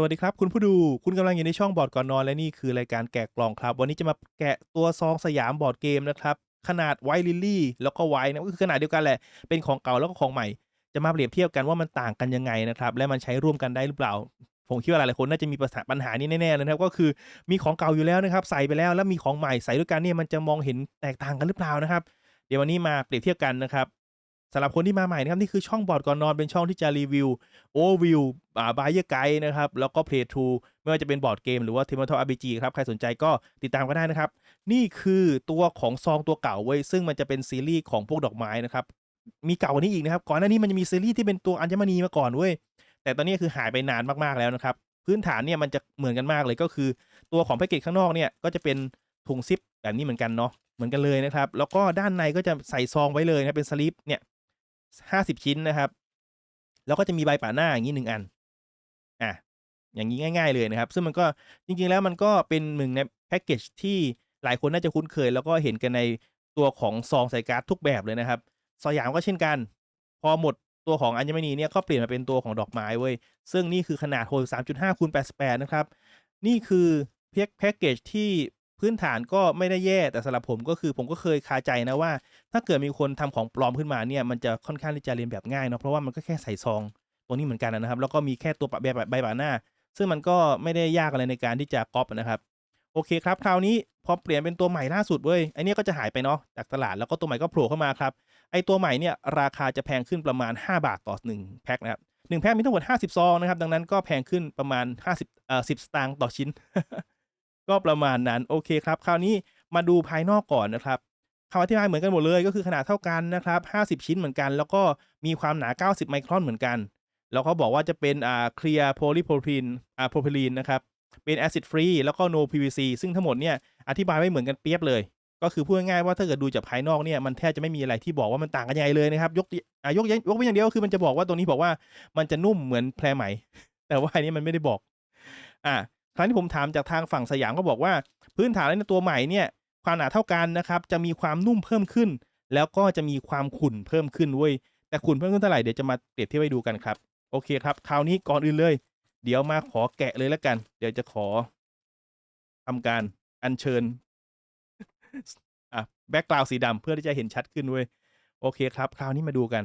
สวัสดีครับ คุณผู้ดูคุณกำลังอยู่ในช่องบอร์ดก่อนนอนและนี่คือรายการแกะกล่องครับ วันนี้จะมาแกะตัวซองสยามบอร์ดเกมนะครับ ขนาดไวลิลลี่แล้วก็ไวนะก็คือขนาดเดียวกันแหละ เป็นของเก่าแล้วก็ของใหม่ จะมาเปรียบเทียบกันว่ามันต่างกันยังไงนะครับ และมันใช้ร่วมกันได้หรือเปล่า ผมคิดว่าหลายๆคนน่าจะมีปัญหาปัญหานี้แน่ๆเลยนะครับก็คือมีของเก่าอยู่แล้วนะครับ ใส่ไปแล้วแล้วมีของใหม่ใส่ด้วยกันเนี่ยมันจะมองเห็นแตกต่างกันหรือเปล่านะครับ เดี๋ยววันนี้มาเปรียบเทียบกันนะครับ สำหรับคนที่มาใหม่นะครับนี่คือช่องบอร์ดก่อนนอนเป็นช่องที่จะรีวิวโอวิวอ่าบายเยอร์ไกด์นะครับแล้วก็เพลย์ทูไม่ว่าจะเป็นบอร์ดเกมหรือว่าเทมเพลอาร์บีจีครับใครสนใจก็ติดตามกันได้นะครับ นี่คือตัวของซองตัวเก่าเว้ยซึ่งมันจะเป็นซีรีส์ของพวกดอกไม้นะครับมีเก่ากว่านี้อีกนะครับก่อนหน้านี้มันจะมีซีรีส์ที่เป็นตัวอัญมณีมาก่อนเว้ยแต่ตอนนี้คือหายไปนานมากๆแล้วนะครับพื้นฐานเนี่ยมันจะเหมือนกันมากเลยก็คือ ตัวของแพ็กเกจข้างนอกเนี่ยก็จะเป็นถุงซิปแบบนี้เหมือนกันเนาะเหมือนกันเลยนะครับ แล้วก็ด้านในก็จะใส่ซองไว้เลยนะเป็นสลิปเนี่ย ห้าสิบชิ้นนะครับ แล้วก็จะมีใบป่าหน้าอย่างนี้หนึ่งอัน อะ อย่างนี้ง่าย ๆ เลยนะครับ ซึ่งมันก็จริง ๆ แล้วมันก็เป็นหนึ่งในแพ็กเกจที่หลายคนน่าจะคุ้นเคย แล้วก็เห็นกันในตัวของซองใส่การ์ดทุกแบบเลยนะครับสยามก็เช่นกัน พอหมดตัวของอัญมณีเนี่ยก็เปลี่ยนมาเป็นตัวของดอกไม้เว้ย ซึ่งนี่คือขนาด63.5คูณ88 นะครับ นี่คือเพ็กแพ็กเกจที่ พื้นฐานก็ไม่ได้แย่แต่สำหรับผมก็คือผมก็เคยคาใจนะว่า ถ้าเกิดมีคนทำของปลอมขึ้นมาเนี่ยมันจะค่อนข้างที่จะเรียนแบบง่ายเนาะเพราะว่ามันก็แค่ใส่ซองตัวนี้เหมือนกันนะครับ แล้วก็มีแค่ตัวปะแบบใบบาหน้า ซึ่งมันก็ไม่ได้ยากอะไรในการที่จะก๊อปนะครับโอเคครับคราวนี้พอเปลี่ยนเป็นตัวใหม่ล่าสุดเว้ยไอเนี้ยก็จะหายไปเนาะจากตลาดแล้วก็ตัวใหม่ก็โผล่เข้ามาครับไอตัวใหม่เนี่ยราคาจะแพงขึ้นประมาณ 5 บาทต่อ1แพ็คนะครับหนึ่งแพ็คมีทั้งหมด50ซองนะครับดังนั้นก็แพงขึ้นประมาณ50เอ่อ10 สตางค์ต่อชิ้น ก็ประมาณนั้นโอเคครับคราวนี้มาดูภายนอกก่อนนะครับคำอธิบายเหมือนกันหมดเลยก็คือขนาดเท่ากันนะครับ50 ชิ้นเหมือนกัน แล้วก็มีความหนา 90 ไมครอนเหมือนกันแล้วเขาบอกว่าจะเป็นอ่าเคลียร์โพลีโพรพีนอ่าโพรพิลีนนะครับเป็นแอซิดฟรีแล้วก็ no PVC ซึ่งทั้งหมดเนี่ยอธิบายไม่เหมือนกันเปียบเลย ก็คือพูดง่ายๆว่าถ้าเกิดดูจากภายนอกเนี่ยมันแทบจะไม่มีอะไรที่บอกว่ามันต่างกันยังไงเลยนะครับ ยกอ่ายกยกไว้อย่างเดียวคือมันจะบอกว่าตรงนี้บอกว่ามันจะนุ่มเหมือนแพรไหม แต่ว่าอันนี้มันไม่ได้บอกอ่า ครั้งที่ผมถามจากทางฝั่งสยามก็บอกว่า พื้นฐานในตัวใหม่เนี่ยความหนาเท่ากันนะครับจะมีความนุ่มเพิ่มขึ้น แล้วก็จะมีความขุ่นเพิ่มขึ้นเว้ยแต่ขุ่นเพิ่มขึ้นเท่าไหร่เดี๋ยวจะมาเปรียบเทียบให้ดูกันครับโอเคครับคราวนี้ก่อนอื่นเลย เดี๋ยวมาขอแกะเลยแล้วกัน เดี๋ยวจะขอทำการอัญเชิญอะแบ็กกราวสีดำเพื่อที่จะเห็นชัดขึ้นเว้ยโอเคครับ คราวนี้มาดูกัน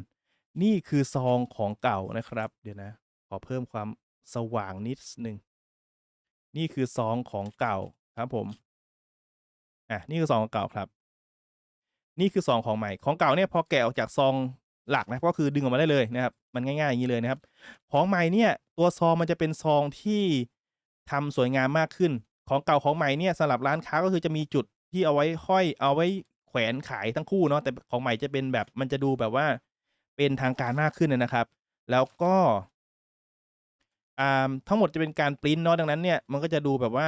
นี่คือซองของเก่านะครับ เดี๋ยวนะ ขอเพิ่มความสว่างนิดนึง นี่คือซองของเก่าครับผม อะ นี่คือซองของเก่าครับ นี่คือซองของใหม่ ของเก่าเนี่ยพอแกะออกจากซองหลักนะ ก็คือดึงออกมาได้เลยนะครับ มันง่ายๆอย่างนี้เลยนะครับ ของใหม่เนี่ย ตัวซองมันจะเป็นซองที่ทำสวยงามมากขึ้น ของเก่าของใหม่เนี่ยสำหรับร้านค้าก็คือจะมีจุดที่เอาไว้ห้อยเอาไว้แขวนขายทั้งคู่เนาะ แต่ของใหม่จะเป็นแบบมันจะดูแบบว่า เป็นทางการมากขึ้นนะครับ แล้วก็ อ่าทั้งหมดจะเป็นการปริ้นเนาะดังนั้นเนี่ยมันก็จะดูแบบว่า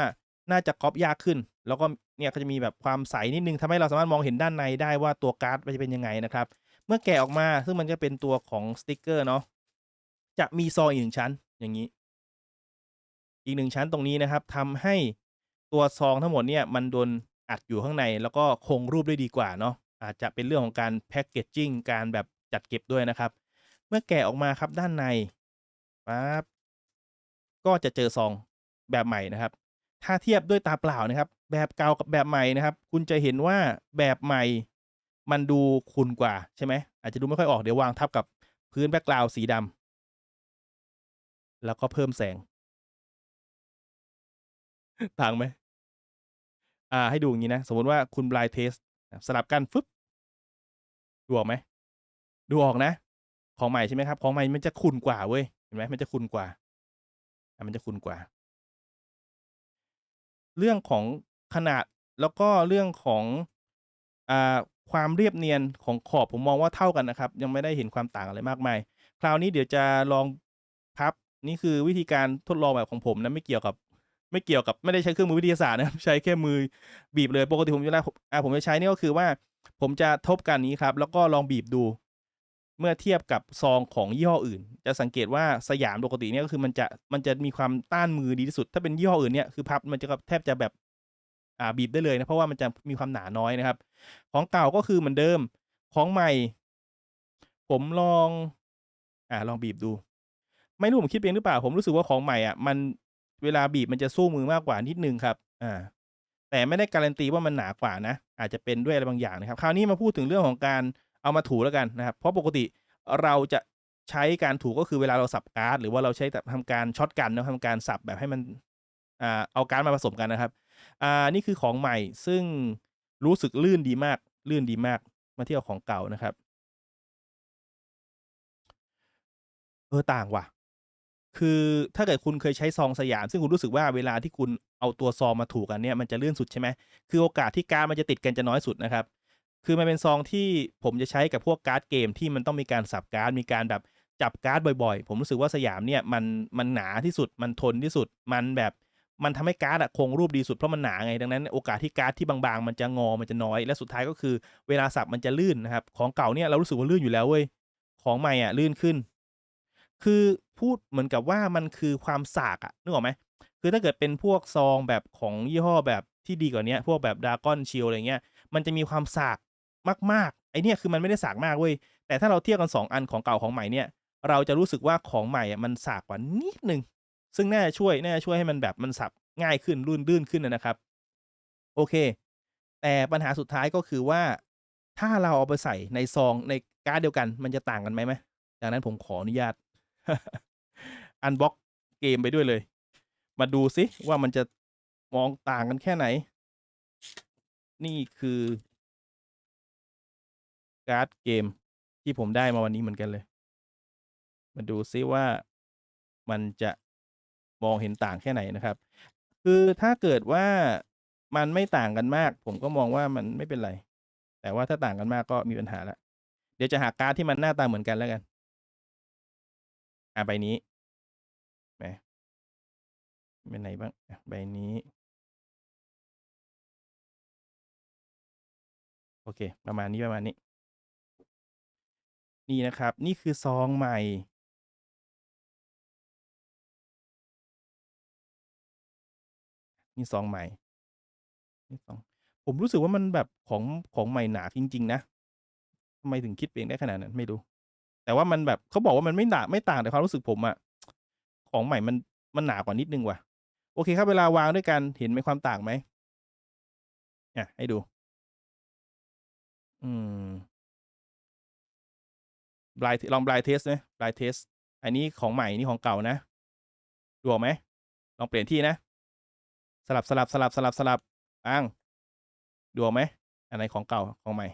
น่าจะก๊อปยากขึ้น แล้วก็เนี่ยก็จะมีแบบความใสนิดนึงทำให้เราสามารถมองเห็นด้านในได้ว่าตัวการ์ดมันจะเป็นยังไงนะครับ เมื่อแกะออกมาซึ่งมันจะเป็นตัวของสติกเกอร์เนาะจะมีซองอีกหนึ่งชั้นอย่างนี้ อีกหนึ่งชั้นตรงนี้นะครับทำให้ตัวซองทั้งหมดเนี่ยมันโดนอัดอยู่ข้างใน แล้วก็คงรูปได้ดีกว่าเนาะอาจจะเป็นเรื่องของการแพ็กเกจจิ้งการแบบจัดเก็บด้วยนะครับ เมื่อแกะออกมาครับด้านในปั๊บ ก็จะเจอซองแบบใหม่นะครับ ถ้าเทียบด้วยตาเปล่านะครับ แบบเก่ากับแบบใหม่นะครับ คุณจะเห็นว่าแบบใหม่มันดูขุ่นกว่าใช่ไหมอาจจะดูไม่ค่อยออกเดี๋ยววางทับกับพื้นแบ็กกราวสีดำแล้วก็เพิ่มแสงต่างไหมอ่า ให้ดูอย่างนี้นะ สมมติว่าคุณบลายเทสสลับกันฟึบดูออกไหมดูออกนะ ของใหม่ใช่ไหมครับ ของใหม่มันจะขุ่นกว่าเว้ยเห็นไหมมันจะขุ่นกว่า มันจะคุณกว่า เรื่องของขนาดแล้วก็เรื่องของอ่าความเรียบเนียนของขอบผมมองว่าเท่ากันนะครับ ยังไม่ได้เห็นความต่างอะไรมากมาย คราวนี้เดี๋ยวจะลองพับนี่คือวิธีการทดลองแบบของผมนะไม่เกี่ยวกับไม่เกี่ยวกับไม่ได้ใช้เครื่องมือวิทยาศาสตร์นะใช้แค่มือบีบเลยปกติผมจะอ่าผมจะใช้นี่ก็คือว่า ผมจะทบกันนี้ครับ แล้วก็ลองบีบดู เมื่อเทียบกับซองของยี่ห้ออื่น จะสังเกตว่าสยามปกติเนี่ยก็คือมันจะมันจะมีความต้านมือดีที่สุด ถ้าเป็นยี่ห้ออื่นเนี่ยคือพับมันจะแทบจะแบบอ่าบีบได้เลยนะเพราะว่ามันจะมีความหนาน้อยนะครับ ของเก่าก็คือเหมือนเดิมของใหม่ ผมลองอ่าลองบีบดู ไม่รู้ผมคิดเองหรือเปล่า ผมรู้สึกว่าของใหม่อะมันเวลาบีบมันจะสู้มือมากกว่านิดนึงครับอ่าแต่ไม่ได้การันตีว่ามันหนากว่านะ อาจจะเป็นด้วยอะไรบางอย่างนะครับ คราวนี้มาพูดถึงเรื่องของการ เอามาถูแล้วกันนะครับเพราะปกติเราจะใช้การถูก็คือเวลาเราสับการ์ดหรือว่าเราใช้แบบทำการช็อตกันนะทำการสับแบบให้มันอ่าเอาการ์ดมาผสมกันนะครับอ่านี่คือของใหม่ซึ่งรู้สึกลื่นดีมาก ลื่นดีมากมาเทียบของเก่านะครับ เออต่างว่ะ คือถ้าเกิดคุณเคยใช้ซองสยาม ซึ่งคุณรู้สึกว่าเวลาที่คุณเอาตัวซองมาถูกกันเนี่ยมันจะลื่นสุดใช่ไหมคือโอกาสที่การมันจะติดกันจะน้อยสุดนะครับ คือมันเป็นซองที่ผมจะใช้กับพวกการ์ดเกมที่มันต้องมีการสับการ์ดมีการแบบจับการ์ดบ่อยๆ ผมรู้สึกว่าสยามเนี่ยมันมันหนาที่สุดมันทนที่สุดมันแบบมันทำให้การ์ดอะคงรูปดีสุดเพราะมันหนาไงดังนั้น โอกาสที่การ์ดที่บางๆ มันจะงอมันจะน้อย และสุดท้ายก็คือเวลาสับมันจะลื่นนะครับ ของเก่าเนี่ยเรารู้สึกว่าลื่นอยู่แล้วเว้ยของใหม่อะลื่นขึ้น คือพูดเหมือนกับว่ามันคือความสากอะนึกออกไหมคือถ้าเกิดเป็นพวกซองแบบของยี่ห้อแบบที่ดีกว่านี้พวกแบบ Dragon Shield อะไรเงี้ยมันจะมีความสาก มากๆไอเนี่ยคือมันไม่ได้สากมากเว้ยแต่ถ้าเราเทียบกัน 2 อันของเก่าของใหม่เนี่ยเราจะรู้สึกว่าของใหม่อะมันสากกว่านิดนึงซึ่งน่าจะช่วยน่าจะช่วยให้มันแบบมันสับง่ายขึ้นลื่นลื่นขึ้นนะครับ โอเค แต่ปัญหาสุดท้ายก็คือว่า ถ้าเราเอาไปใส่ในซองในการ์ดเดียวกันมันจะต่างกันไหมไหมดังนั้นผมขออนุญาตอันบ็อกเกมไปด้วยเลย มาดูซิว่ามันจะมองต่างกันแค่ไหน นี่คือ การ์ดเกมที่ผมได้มาวันนี้เหมือนกันเลย มาดูซิว่ามันจะมองเห็นต่างแค่ไหนนะครับ คือถ้าเกิดว่ามันไม่ต่างกันมาก ผมก็มองว่ามันไม่เป็นไร แต่ว่าถ้าต่างกันมากก็มีปัญหาแล้วเดี๋ยวจะหาการ์ดที่มันหน้าตาเหมือนกันแล้วกัน อ่าใบนี้ไหนใบไหนบ้างใบนี้ โอเค ประมาณนี้ประมาณนี้ นี่นะครับ นี่คือซองใหม่ นี่ซองใหม่ นี่ซอง ผมรู้สึกว่ามันแบบของของใหม่หนาจริง ๆ นะทำไมถึงคิดเองได้ขนาดนั้นไม่รู้ แต่ว่ามันแบบเขาบอกว่ามันไม่หนาไม่ต่างแต่ความรู้สึกผมอะของใหม่มันมันหนากว่านิดนึงว่ะ โอเคครับเวลาวางด้วยกันเห็นไหมความต่างไหม?อะให้ดู อืม blind ลอง blind test ไหม blind test อันนี้ของใหม่นี่ของเก่านะดูออกไหม?ลองเปลี่ยนที่นะ สลับๆๆๆๆปับสลับสลับอ่างดูออกไหมอันไหนของเก่าของใหม่?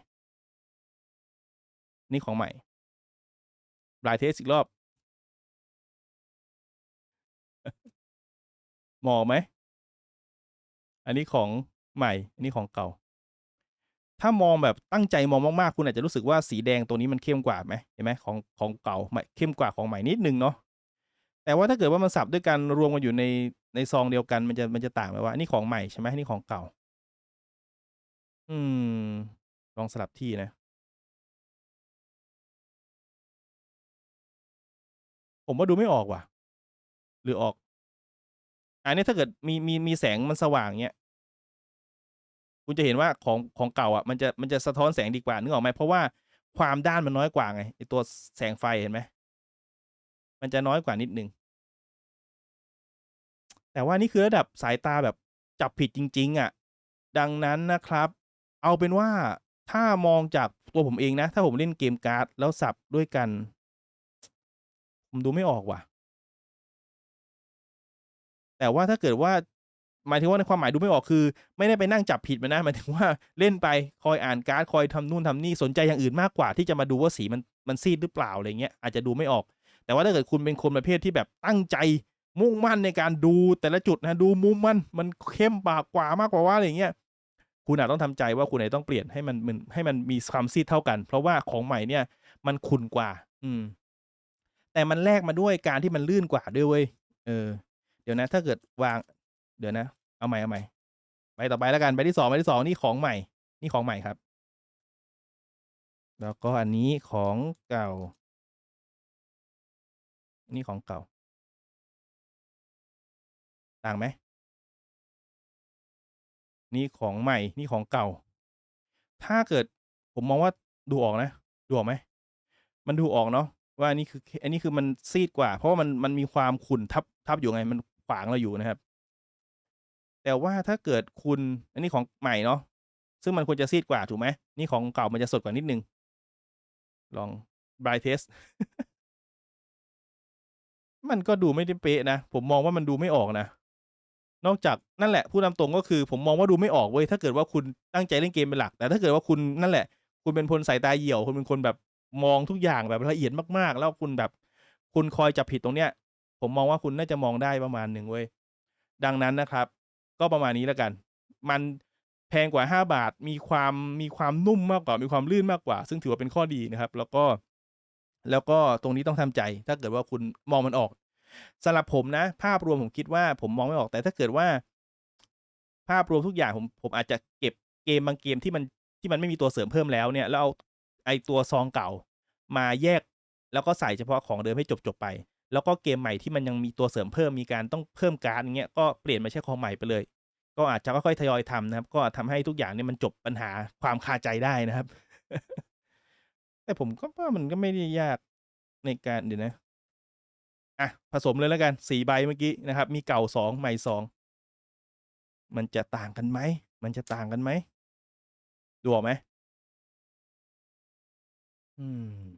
นี่ของใหม่ blind test อีกรอบมองไหม?อันนี้ของใหม่ อันนี้ของเก่า ถ้ามองแบบตั้งใจมองมากๆ คุณอาจจะรู้สึกว่าสีแดงตัวนี้มันเข้มกว่าไหมเห็นไหมของของเก่าใหมเข้มกว่าของใหม่นิดหนึ่งเนาะแต่ว่าถ้าเกิดว่ามันสับด้วยกันรวมกันอยู่ในในซองเดียวกันมันจะมันจะต่างไหมว่านี่ของใหม่ใช่ไหมนี่ของเก่า อืม ลองสลับที่นะ ผมว่าดูไม่ออกว่ะ หรือออก?อันนี้ถ้าเกิดมีมีมีแสงมันสว่างเงี้ย คุณจะเห็นว่าของของเก่าอะมันจะมันจะสะท้อนแสงดีกว่านึกออกไหมเพราะว่าความด้านมันน้อยกว่าไงไอตัวแสงไฟเห็นไหม?มันจะน้อยกว่านิดนึงแต่ว่านี่คือระดับสายตาแบบจับผิดจริง ๆ อะ ดังนั้นนะครับ เอาเป็นว่าถ้ามองจากตัวผมเองนะ ถ้าผมเล่นเกมการ์ด แล้วสับด้วยกัน ผมดูไม่ออกว่ะ แต่ว่าถ้าเกิดว่า หมายถึงว่าในความหมายดูไม่ออกคือ ไม่ได้ไปนั่งจับผิดมันนะหมายถึงว่าเล่นไปคอยอ่านการ์ดคอยทำนู่นทำนี่สนใจอย่างอื่นมากกว่า ที่จะมาดูว่าสีมันมันซีดหรือเปล่าอะไรเงี้ยอาจจะดูไม่ออก แต่ว่าถ้าเกิดคุณเป็นคนประเภทที่แบบตั้งใจมุ่งมั่นในการดูแต่ละจุดนะดูมุมมันมันเข้มปากกว่ามากกว่าว่าอะไรเงี้ยคุณอาจต้องทำใจว่าคุณอาจจะต้องเปลี่ยนให้มันมันให้มันมีความซีดเท่ากัน เพราะว่าของใหม่เนี่ย มันขุ่นกว่า อืม แต่มันแลกมาด้วยการที่มันลื่นกว่าด้วยเว้ยเออ เดี๋ยวนะ ถ้าเกิดวาง เดี๋ยวนะ เอาใหม่ๆใบต่อไปแล้วกันใบที่2ใบที่2นี่ของใหม่ นี่ของใหม่ครับ แล้วก็อันนี้ของเก่า นี่ของเก่า ต่างไหม?นี่ของใหม่ นี่ของเก่า ถ้าเกิดผมมองว่าดูออกนะ ดูออกไหม?มันดูออกเนาะว่าอันนี้คือ อันนี้คือมันซีดกว่า เพราะว่ามันมันมีความขุ่นทับทับอยู่ไง มันควางเราอยู่นะครับ แต่ว่าถ้าเกิดคุณอันนี้ของใหม่เนาะซึ่งมันควรจะซีดกว่าถูกไหมนี่ของเก่ามันจะสดกว่านิดนึง ลอง blind test มันก็ดูไม่ได้เป๊ะนะ ผมมองว่ามันดูไม่ออกนะ นอกจากนั่นแหละพูดตามตรงก็คือ ผมมองว่าดูไม่ออกเว้ยถ้าเกิดว่าคุณตั้งใจเล่นเกมเป็นหลัก แต่ถ้าเกิดว่าคุณนั่นแหละ คุณเป็นคนสายตาเหี่ยวคุณเป็นคนแบบมองทุกอย่างแบบละเอียดมากๆ แล้วคุณแบบ คุณคอยจับผิดตรงเนี้ย ผมมองว่าคุณน่าจะมองได้ประมาณหนึ่งเว้ยดังนั้นนะครับ ก็ประมาณนี้แล้วกัน มันแพงกว่า 5 บาท มีความมีความนุ่มมากกว่า มีความลื่นมากกว่า ซึ่งถือว่าเป็นข้อดีนะครับ แล้วก็แล้วก็ตรงนี้ต้องทำใจ ถ้าเกิดว่าคุณมองมันออกสำหรับผมนะ ภาพรวมผมคิดว่าผมมองไม่ออกแต่ถ้าเกิดว่า ภาพรวมทุกอย่างผมผมอาจจะเก็บเกมบางเกมที่มันที่มันไม่มีตัวเสริมเพิ่มแล้วเนี่ยแล้วเอาไอ้ตัวซองเก่ามาแยกแล้วก็ใส่เฉพาะของเดิมให้จบๆไป แล้วก็เกมใหม่ที่มันยังมีตัวเสริมเพิ่มมีการต้องเพิ่มการ์ดอย่างเงี้ยก็เปลี่ยนมาใช้ของใหม่ไปเลย ก็อาจจะค่อยๆทยอยทำนะครับ ก็ทำให้ทุกอย่างเนี่ยมันจบปัญหาความคาใจได้นะครับ แต่ผมก็ว่ามันก็ไม่ได้ยากในการเดี๋ยวนะอะผสมเลยแล้วกัน4ใบเมื่อกี้นะครับ มีเก่า2ใหม่2มันจะต่างกันไหมมันจะต่างกันไหมดูออกไหม?อืม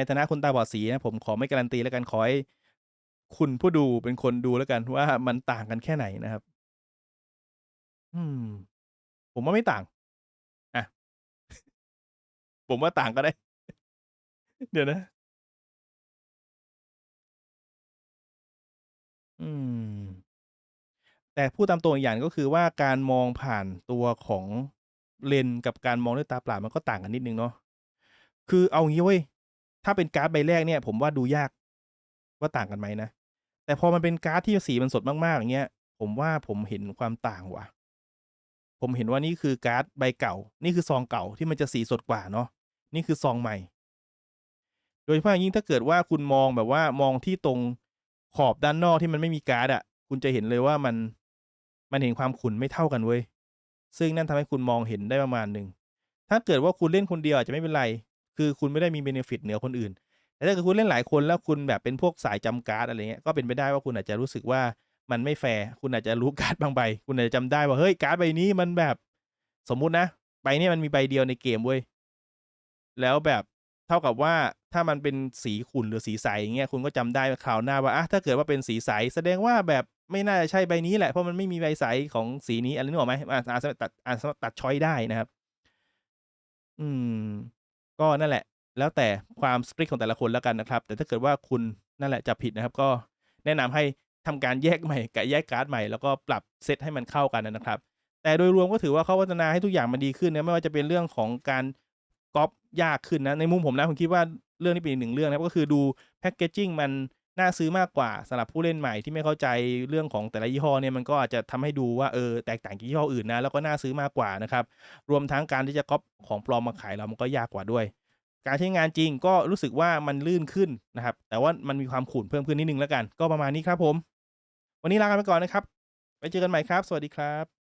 ในฐานะคนตาบอดสีนะผมขอไม่การันตีแล้วกันขอให้คุณผู้ดูเป็นคนดูแล้วกันว่ามันต่างกันแค่ไหนนะครับ อืม ผมว่าไม่ต่าง อะ ผมว่าต่างก็ได้ เดี๋ยวนะ อืม แต่พูดตามตรงอีกอย่างก็คือว่าการมองผ่านตัวของเลนกับการมองด้วยตาเปล่ามันก็ต่างกันนิดนึงเนาะ คือเอางี้เว้ย ถ้าเป็นการ์ดใบแรกเนี่ย ผมว่าดูยากว่าต่างกันไหมนะ แต่พอมันเป็นการ์ดที่สีมันสดมากๆอย่างเงี้ย ผมว่าผมเห็นความต่างว่ะ ผมเห็นว่านี่คือการ์ดใบเก่า นี่คือซองเก่าที่มันจะสีสดกว่าเนาะ นี่คือซองใหม่ โดยเฉพาะยิ่งถ้าเกิดว่าคุณมองแบบว่ามองที่ตรงขอบด้านนอกที่มันไม่มีการ์ดอะคุณจะเห็นเลยว่ามันมันเห็นความขุ่นไม่เท่ากันเว้ย ซึ่งนั่นทำให้คุณมองเห็นได้ประมาณหนึ่ง ถ้าเกิดว่าคุณเล่นคนเดียวอาจจะไม่เป็นไร คือคุณไม่ได้มีเบเนฟิตเหนือคนอื่น แต่ถ้าเกิดคุณเล่นหลายคนแล้วคุณแบบเป็นพวกสายจำการ์ดอะไรเงี้ย ก็เป็นไปได้ว่าคุณอาจจะรู้สึกว่ามันไม่แฟร์ คุณอาจจะรู้การ์ดบางใบ คุณอาจจะจำได้ว่าเฮ้ยการ์ดใบนี้มันแบบสมมุตินะ ใบนี้มันมีใบเดียวในเกมเว้ย แล้วแบบเท่ากับว่าถ้ามันเป็นสีขุ่นหรือสีใสอย่างเงี้ย คุณก็จำได้คราวหน้าว่าอะถ้าเกิดว่าเป็นสีใสแสดงว่าแบบไม่น่าจะใช่ใบนี้แหละ เพราะมันไม่มีใบใสของสีนี้อะไรนึกออกไหม?อาจจะตัดอาจจะตัดชอยได้นะครับ อืม ก็นั่นแหละ แล้วแต่ความสตริกของแต่ละคนแล้วกันนะครับ แต่ถ้าเกิดว่าคุณนั่นแหละจะผิดนะครับ ก็แนะนำให้ทำการแยกใหม่กะแยกการ์ดใหม่แล้วก็ปรับเซตให้มันเข้ากันนะครับ แต่โดยรวมก็ถือว่าเขาพัฒนาให้ทุกอย่างมันดีขึ้นนะไม่ว่าจะเป็นเรื่องของการก๊อปยากขึ้นนะในมุมผมนะผมคิดว่าเรื่องนี้เป็นอีกหนึ่งเรื่องนะครับก็คือดูแพ็กเกจิ้งมัน น่าซื้อมากกว่าสำหรับผู้เล่นใหม่ที่ไม่เข้าใจเรื่องของแต่ละยี่ห้อเนี่ยมันก็อาจจะทำให้ดูว่าเออแตกต่างจากยี่ห้ออื่นนะแล้วก็น่าซื้อมากกว่านะครับรวมทั้งการที่จะก๊อปของปลอมมาขายเรามันก็ยากกว่าด้วย การใช้งานจริงก็รู้สึกว่ามันลื่นขึ้นนะครับ แต่ว่ามันมีความขุ่นเพิ่มขึ้นนิดนึงแล้วกัน ก็ประมาณนี้ครับผม วันนี้ลากันไปก่อนนะครับไว้เจอกันใหม่ครับ สวัสดีครับ